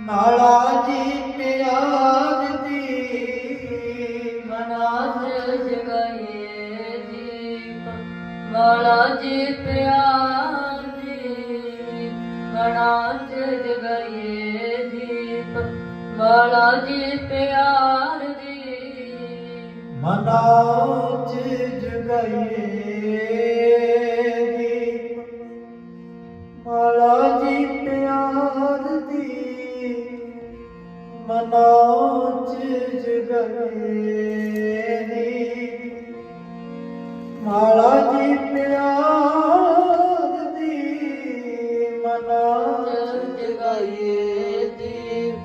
ਮਾਲਾ ਜੀ ਪਿਆਰ ਦੀ ਮਨਾਜ ਜਗਾਏ ਦੀਪ। ਮਾਲਾ ਜੀ ਪਿਆਰ ਦੀ ਮਨਾਜ ਜਗਾਏ ਦੀਪ। ਮਾਲਾ ਜੀ ਪਿਆਰ ਦੀ ਮਨਾਜ ਚ ਜਗਾਏ ਮਾਲਾ ਜੀ ਪਿਆਰ ਦੀ ਮਨਾ ਚ ਦੀਪ।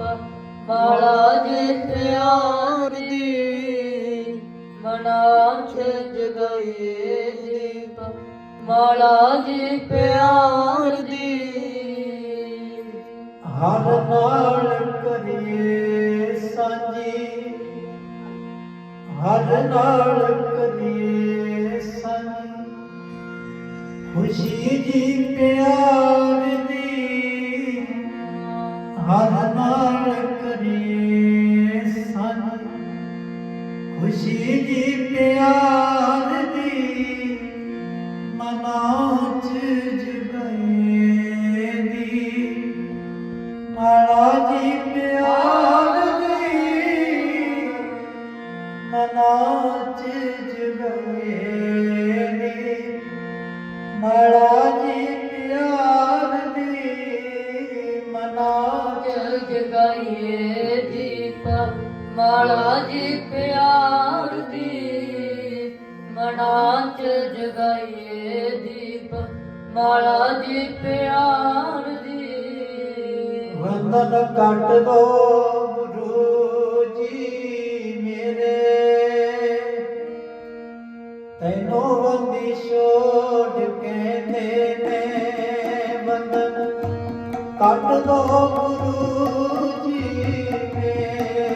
ਮਾਲਾ ਜੀ ਪਿਆਰ ਦੀ ਮਨਾਚ ਜਗਾਏ ਦੀਪ। ਮਾਲਾ ਜੀ ਪਿਆਰ ਦੀ ਹਰ ਨਾਲ ਕਰੀਏ ਸਾਂਝੀ। ਹਰ ਨਾਲ ਕਰੀਏ ਖੁਸ਼ੀ ਜੀ ਪਿਆਰ ਦੀ ਹਰ ਨਾਲ ਕਰੀਏ ਸਾਂਝੀ ਖੁਸ਼ੀ ਜੀ ਪਿਆਰ ਦੀ ਮਨਾਂ ਚ ਜਗਾਏ ਦੀ। ਮਾਲਾ ਜੀ ਪਿਆਰ ਦੀ ਮਨਾਂ ਚ ਜਗਾਏ ਮਾਲਾ ਜੀ ਪਿਆਰ ਦੀ, ਮਨਾ ਚ ਜਗਾਈਏ ਦੀਪ। ਮਾਲਾ ਜੀ ਪਿਆਰ ਦੀ। ਵੰਦਨ ਕੱਟ ਦੋ ਗੁਰੂ ਜੀ ਮੇਰੇ। ਤੈਨੂੰ ਵੰਦੀ ਛੋੜ ਕਹਿੰਦੇ ਨੇ ਵੰਦਨ। ਕੱਟ ਦੋ ਗੁਰੂ ਜੀ